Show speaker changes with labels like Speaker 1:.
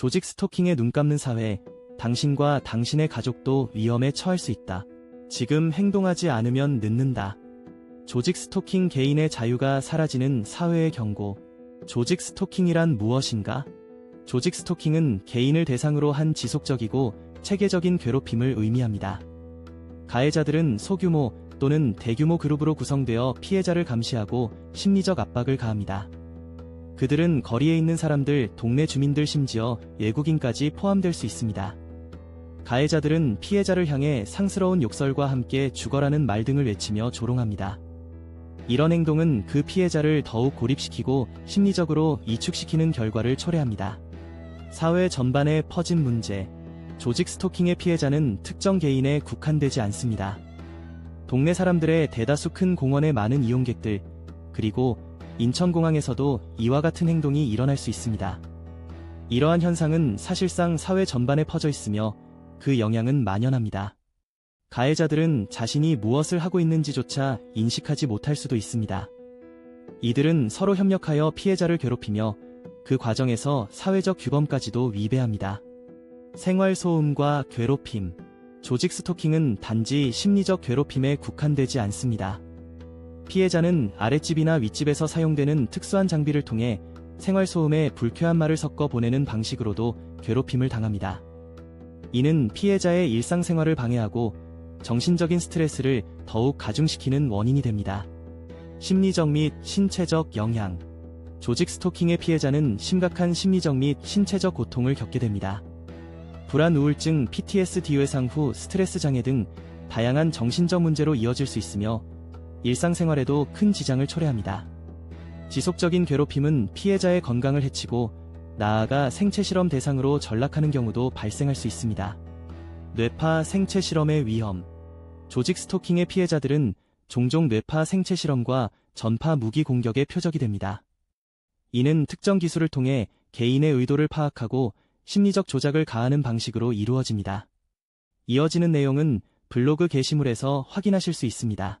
Speaker 1: 조직 스토킹에 눈 감는 사회, 당신과 당신의 가족도 위험에 처할 수 있다. 지금 행동하지 않으면 늦는다. 조직 스토킹 개인의 자유가 사라지는 사회의 경고. 조직 스토킹이란 무엇인가? 조직 스토킹은 개인을 대상으로 한 지속적이고 체계적인 괴롭힘을 의미합니다. 가해자들은 소규모 또는 대규모 그룹으로 구성되어 피해자를 감시하고 심리적 압박을 가합니다. 그들은 거리에 있는 사람들, 동네 주민들 심지어 외국인까지 포함될 수 있습니다. 가해자들은 피해자를 향해 상스러운 욕설과 함께 죽어라는 말 등을 외치며 조롱합니다. 이런 행동은 그 피해자를 더욱 고립시키고 심리적으로 이축시키는 결과를 초래합니다. 사회 전반에 퍼진 문제, 조직 스토킹의 피해자는 특정 개인에 국한되지 않습니다. 동네 사람들의 대다수 큰 공원의 많은 이용객들, 그리고 인천공항에서도 이와 같은 행동이 일어날 수 있습니다. 이러한 현상은 사실상 사회 전반에 퍼져 있으며 그 영향은 만연합니다. 가해자들은 자신이 무엇을 하고 있는지조차 인식하지 못할 수도 있습니다. 이들은 서로 협력하여 피해자를 괴롭히며 그 과정에서 사회적 규범까지도 위배합니다. 생활 소음과 괴롭힘, 조직 스토킹은 단지 심리적 괴롭힘에 국한되지 않습니다. 피해자는 아랫집이나 윗집에서 사용되는 특수한 장비를 통해 생활 소음에 불쾌한 말을 섞어 보내는 방식으로도 괴롭힘을 당합니다. 이는 피해자의 일상생활을 방해하고 정신적인 스트레스를 더욱 가중시키는 원인이 됩니다. 심리적 및 신체적 영향. 조직 스토킹의 피해자는 심각한 심리적 및 신체적 고통을 겪게 됩니다. 불안 우울증, PTSD 외상 후 스트레스 장애 등 다양한 정신적 문제로 이어질 수 있으며 일상생활에도 큰 지장을 초래합니다. 지속적인 괴롭힘은 피해자의 건강을 해치고 나아가 생체 실험 대상으로 전락하는 경우도 발생할 수 있습니다. 뇌파 생체 실험의 위험. 조직 스토킹의 피해자들은 종종 뇌파 생체 실험과 전파 무기 공격의 표적이 됩니다. 이는 특정 기술을 통해 개인의 의도를 파악하고 심리적 조작을 가하는 방식으로 이루어집니다. 이어지는 내용은 블로그 게시물에서 확인하실 수 있습니다.